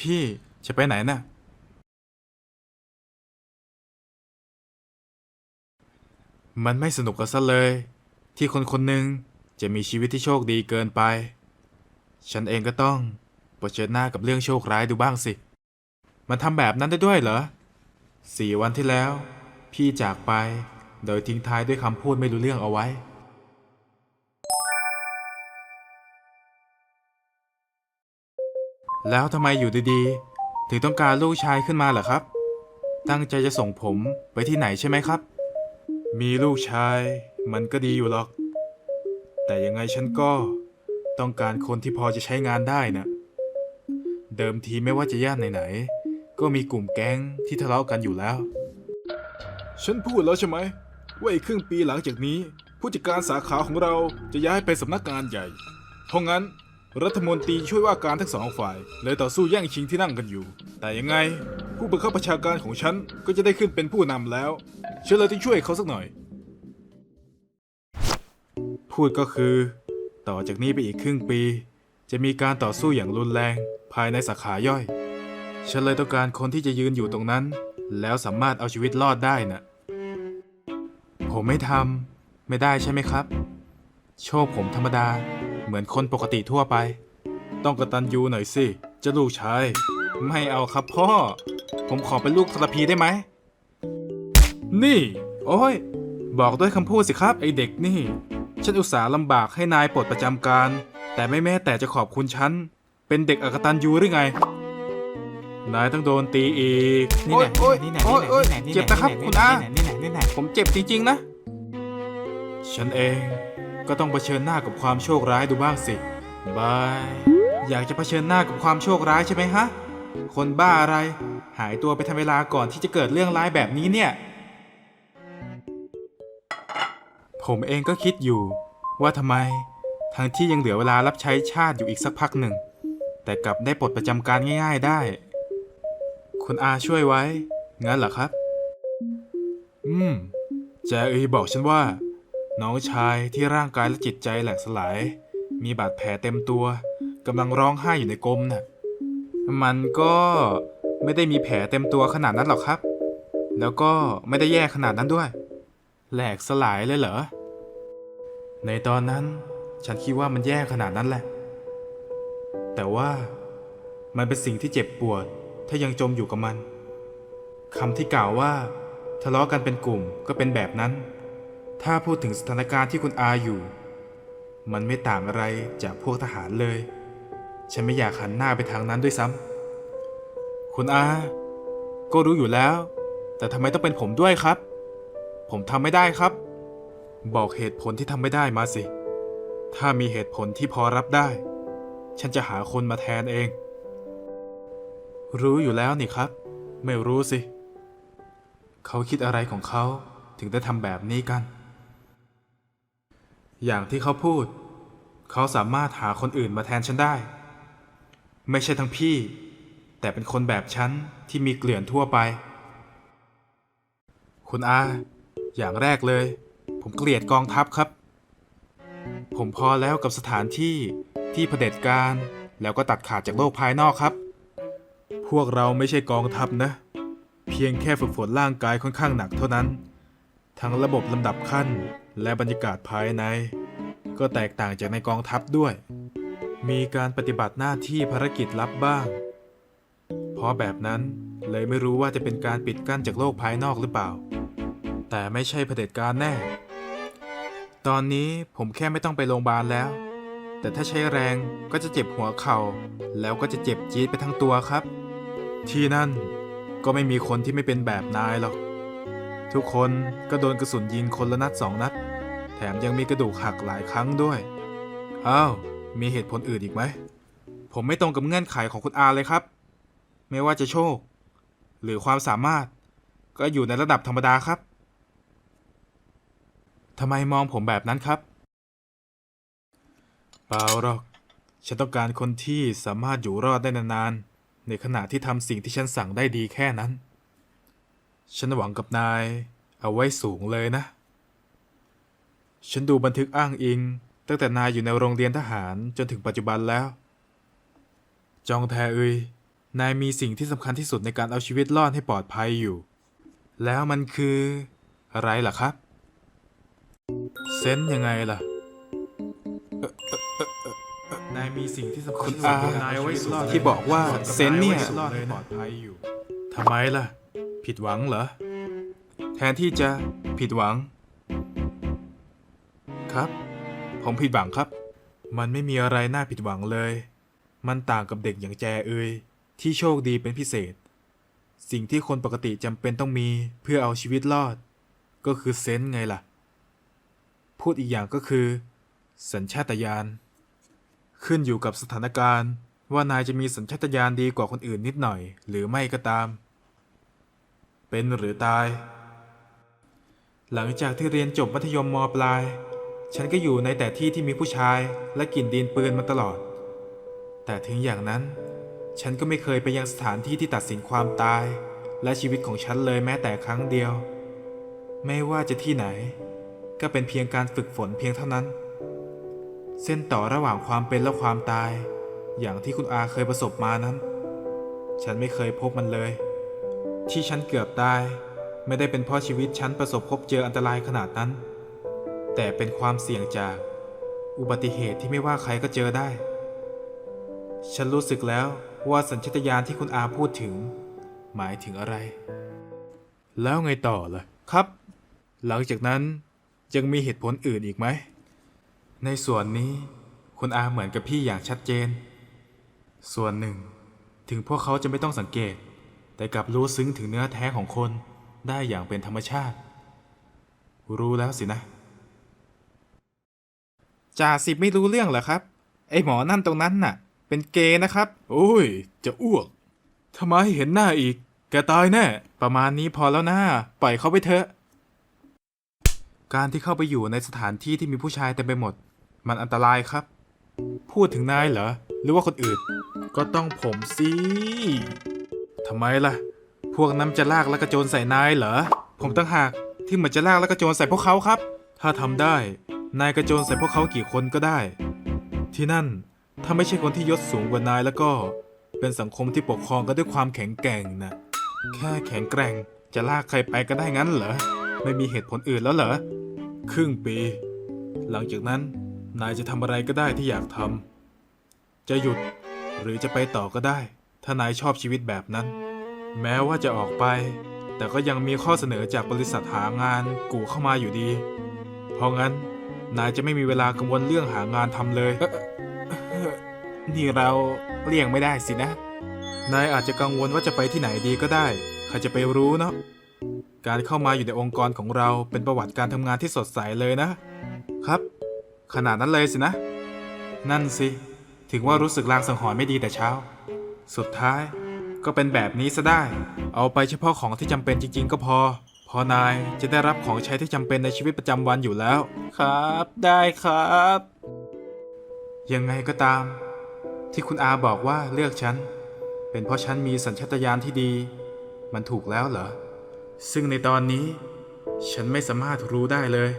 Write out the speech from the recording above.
พี่จะไปไหนน่ะ มันไม่สนุกกันซะเลย ที่คนคนหนึ่งจะมีชีวิตที่โชคดีเกินไป ฉันเองก็ต้องเผชิญหน้ากับเรื่องโชคร้ายดูบ้างสิ มันทำแบบนั้นได้ด้วยเหรอสี่วันที่แล้ว พี่จากไป โดยทิ้งท้ายด้วยคำพูดไม่รู้เรื่องเอาไว้ แล้วทำไมอยู่ดีๆ ถึงต้องการลูกชายขึ้นมาเหรอครับ ตั้งใจจะส่งผมไปที่ไหนใช่ไหมครับ มีลูกชายมันก็ดีอยู่หรอก แต่ยังไงฉันก็ต้องการคนที่พอจะใช้งานได้นะเดิมทีไม่ว่าจะย่านไหนๆ ก็มีกลุ่มแก๊งที่ทะเลาะกันอยู่แล้ว ฉันพูดแล้วใช่ไหมว่าอีกครึ่งปีหลังจากนี้ ผู้จัดการสาขาของเราจะย้ายไปสำนักงานใหญ่ เพราะงั้น รัฐมนตรีช่วยว่าการทั้งสองฝ่ายเลยต่อสู้แย่งชิงที่นั่งกันอยู่ แต่ยังไง ผู้บังคับบัญชาการของฉันก็จะได้ขึ้นเป็นผู้นำแล้วฉันเลยต้องช่วยเขาสักหน่อย พูดก็คือ ต่อจากนี้ไปอีกครึ่งปี จะมีการต่อสู้อย่างรุนแรงภายในสาขาย่อย ฉันเลยต้องการคนที่จะยืนอยู่ตรงนั้น แล้วสามารถเอาชีวิตรอดได้น่ะผมไม่ทำไม่ได้ใช่ไหมครับ โชคผมธรรมดา เหมือนคนปกติทั่วไป ต้องกระตันยูหน่อยสิเจ้าลูกชายไม่เอาครับพ่อ ผมขอเป็นลูกทรพีได้ไหม นี่ โอ้ย บอกด้วยคำพูดสิครับไอเด็กนี่ ฉันอุตส่าห์ลำบากให้นายปลดประจำการ แต่ไม่แม้แต่จะขอบคุณฉัน เป็นเด็กอกตันยูหรือไง นายต้องโดนตีอีก นี่แหละโอ๊ยนี่แหละโอ๊ยโอ๊ยนี่แหละเจ็บนะครับนี่คุณแหละอานี่แหละนี่แหละผมเจ็บจริงๆนะ ฉันเอง ก็ต้องเผชิญหน้ากับความโชคร้ายดูบ้างสิบาย อยากจะเผชิญหน้ากับความโชคร้ายใช่ไหมฮะ คนบ้าอะไร หายตัวไปทำเวลาก่อนที่จะเกิดเรื่องร้ายแบบนี้เนี่ย ผมเองก็คิดอยู่ ว่าทำไม ทั้งที่ยังเหลือเวลารับใช้ชาติอยู่อีกสักพักหนึ่ง แต่กลับได้ปลดประจำการง่าย ๆได้ คุณอาช่วยไว้ งั้นเหรอครับ อืมแจอีบอกฉันว่า น้องชายที่ร่างกายและจิตใจแหลกสลาย มีบาดแผลเต็มตัวกำลังร้องไห้อยู่ในกรมน่ะมันก็ไม่ได้มีแผลเต็มตัวขนาดนั้นหรอกครับ แล้วก็ไม่ได้แย่ขนาดนั้นด้วย แหลกสลายเลยเหรอ ในตอนนั้นฉันคิดว่ามันแย่ขนาดนั้นแหละ แต่ว่ามันเป็นสิ่งที่เจ็บปวด ถ้ายังจมอยู่กับมันคำที่กล่าวว่า ทะเลาะกันเป็นกลุ่มก็เป็นแบบนั้น ถ้าพูดถึงสถานการณ์ที่คุณอาอยู่ มันไม่ต่างอะไรจากพวกทหารเลย ฉันไม่อยากหันหน้าไปทางนั้นด้วยซ้ำคุณอา ก็รู้อยู่แล้ว แต่ทำไมต้องเป็นผมด้วยครับ ผมทำไม่ได้ครับ บอกเหตุผลที่ทำไม่ได้มาสิ ถ้ามีเหตุผลที่พอรับได้ ฉันจะหาคนมาแทนเอง รู้อยู่แล้วนี่ครับ ไม่รู้สิ เขาคิดอะไรของเขาถึงได้ทำแบบนี้กัน อย่างที่เขาพูด เขาสามารถหาคนอื่นมาแทนฉันได้ ไม่ใช่ทั้งพี่ แต่เป็นคนแบบฉันที่มีเกลื่อนทั่วไป คุณอา อย่างแรกเลย ผมเกลียดกองทัพครับ ผมพอแล้วกับสถานที่ที่เผด็จการแล้วก็ตัดขาดจากโลกภายนอกครับ พวกเราไม่ใช่กองทัพนะ เพียงแค่ฝึกฝนร่างกายค่อนข้างหนักเท่านั้น ทั้งระบบลำดับขั้น และบรรยากาศภายใน ก็แตกต่างจากในกองทัพด้วย มีการปฏิบัติหน้าที่ภารกิจลับบ้าง เพราะแบบนั้นเลยไม่รู้ว่าจะเป็นการปิดกั้นจากโลกภายนอกหรือเปล่า แต่ไม่ใช่เผด็จการแน่ ตอนนี้ผมแค่ไม่ต้องไปโรงพยาบาลแล้ว แต่ถ้าใช้แรงก็จะเจ็บหัวเข่า แล้วก็จะเจ็บจี๊ดไปทั้งตัวครับ ที่นั่นก็ไม่มีคนที่ไม่เป็นแบบนายหรอก ทุกคนก็โดนกระสุนยิงคนละนัดสองนัด แถมยังมีกระดูกหักหลายครั้งด้วย อ้าว มีเหตุผลอื่นอีกไหม ผมไม่ตรงกับเงื่อนไขของคุณอาเลยครับ ไม่ว่าจะโชค หรือความสามารถ ก็อยู่ในระดับธรรมดาครับทำไมมองผมแบบนั้นครับ เปล่าหรอก ฉันต้องการคนที่สามารถอยู่รอดได้นานๆ ในขณะที่ทำสิ่งที่ฉันสั่งได้ดีแค่นั้น ฉันหวังกับนาย เอาไว้สูงเลยนะ ฉันดูบันทึกอ้างอิง ตั้งแต่นายอยู่ในโรงเรียนทหารจนถึงปัจจุบันแล้ว จองแทเอยนายมีสิ่งที่สำคัญที่สุดในการเอาชีวิตรอดให้ปลอดภัยอยู่ แล้วมันคือ อะไรล่ะครับ เซนส์ยังไงล่ะเอ่อเอ่อเอ่อเอ่อเอ่อนายมีสิ่งที่สำคัญที่สุดในการเอาชีวิตรอดที่บอกว่าเซนส์เนี่ยรอดให้ปลอดภัยอยู่ทำไมล่ะ ผิดหวังเหรอ แทนที่จะผิดหวัง ครับ ผมผิดหวังครับ มันไม่มีอะไรน่าผิดหวังเลย มันต่างกับเด็กอย่างแจเอยที่โชคดีเป็นพิเศษ สิ่งที่คนปกติจำเป็นต้องมีเพื่อเอาชีวิตรอด ก็คือเซนส์ไงล่ะ พูดอีกอย่างก็คือ สัญชาตญาณขึ้นอยู่กับสถานการณ์ว่านายจะมีสัญชาตญาณดีกว่าคนอื่นนิดหน่อย หรือไม่ก็ตาม เป็นหรือตาย หลังจากที่เรียนจบมัธยมมปลาย ฉันก็อยู่ในแต่ที่ที่มีผู้ชายและกลิ่นดินปืนมาตลอด แต่ถึงอย่างนั้น ฉันก็ไม่เคยไปยังสถานที่ที่ตัดสินความตาย และชีวิตของฉันเลยแม้แต่ครั้งเดียว ไม่ว่าจะที่ไหน ก็เป็นเพียงการฝึกฝนเพียงเท่านั้น เส้นต่อระหว่างความเป็นและความตาย อย่างที่คุณอาเคยประสบมานั้น ฉันไม่เคยพบมันเลย ที่ฉันเกือบตาย ไม่ได้เป็นเพราะชีวิตฉันประสบพบเจออันตรายขนาดนั้น แต่เป็นความเสี่ยงจาก อุบัติเหตุที่ไม่ว่าใครก็เจอได้ ฉันรู้สึกแล้วว่าสัญชาตญาณที่คุณอาพูดถึง หมายถึงอะไร แล้วไงต่อล่ะครับ หลังจากนั้นยังมีเหตุผลอื่นอีกไหม ในส่วนนี้คุณอาเหมือนกับพี่อย่างชัดเจน ส่วนหนึ่ง ถึงพวกเขาจะไม่ต้องสังเกต แต่กลับรู้ซึ้งถึงเนื้อแท้ของคนได้อย่างเป็นธรรมชาติ รู้แล้วสินะจ่าสิบไม่รู้เรื่องเหรอครับ ไอหมอนั่นตรงนั้นน่ะ เป็นเกย์นะครับ โอ้ย จะอ้วกทำไมเห็นหน้าอีก แกตายแน่ ประมาณนี้พอแล้วนะปล่อยเขาไปเถอะ การที่เข้าไปอยู่ในสถานที่ที่มีผู้ชายเต็มไปหมด มันอันตรายครับ พูดถึงนายเหรอ หรือว่าคนอื่น ก็ต้องผมสิ ทำไมล่ะ พวกนั้นจะลากและกระโจนใส่นายเหรอ ผมตั้งหากที่เหมือนจะลากและกระโจนใส่พวกเขาครับ ถ้าทำได้ นายกระโจนใส่พวกเขากี่คนก็ได้ ที่นั่นถ้าไม่ใช่คนที่ยศสูงกว่านายแล้วก็ เป็นสังคมที่ปกครองกันด้วยความแข็งแกร่งนะ แค่แข็งแกร่งจะลากใครไปก็ได้งั้นเหรอ ไม่มีเหตุผลอื่นแล้วเหรอ ครึ่งปี หลังจากนั้นนายจะทำอะไรก็ได้ที่อยากทำจะหยุดหรือจะไปต่อก็ได้ ถ้านายชอบชีวิตแบบนั้น แม้ว่าจะออกไป แต่ก็ยังมีข้อเสนอจากบริษัทหางานกูเข้ามาอยู่ดี เพราะงั้น นายจะไม่มีเวลากังวลเรื่องหางานทำเลย นี่เราเลี่ยงไม่ได้สินะ นายอาจจะกังวลว่าจะไปที่ไหนดีก็ได้ใครจะไปรู้เนาะการเข้ามาอยู่ในองค์กรของเราเป็นประวัติการทำงานที่สดใสเลยนะ ครับ ขนาดนั้นเลยสินะ นั่นสิ ถึงว่ารู้สึกลางสังหรณ์ไม่ดีแต่เช้า สุดท้ายก็เป็นแบบนี้ซะได้ เอาไปเฉพาะของที่จำเป็นจริง ๆ ก็พอ พอนายจะได้รับของใช้ที่จำเป็นในชีวิตประจำวันอยู่แล้ว ครับ ได้ครับ ยังไงก็ตาม ที่คุณอาบอกว่าเลือกฉัน เป็นเพราะฉันมีสัญชาตญาณที่ดี มันถูกแล้วเหรอ ซึ่งในตอนนี้ ฉันไม่สามารถรู้ได้เลย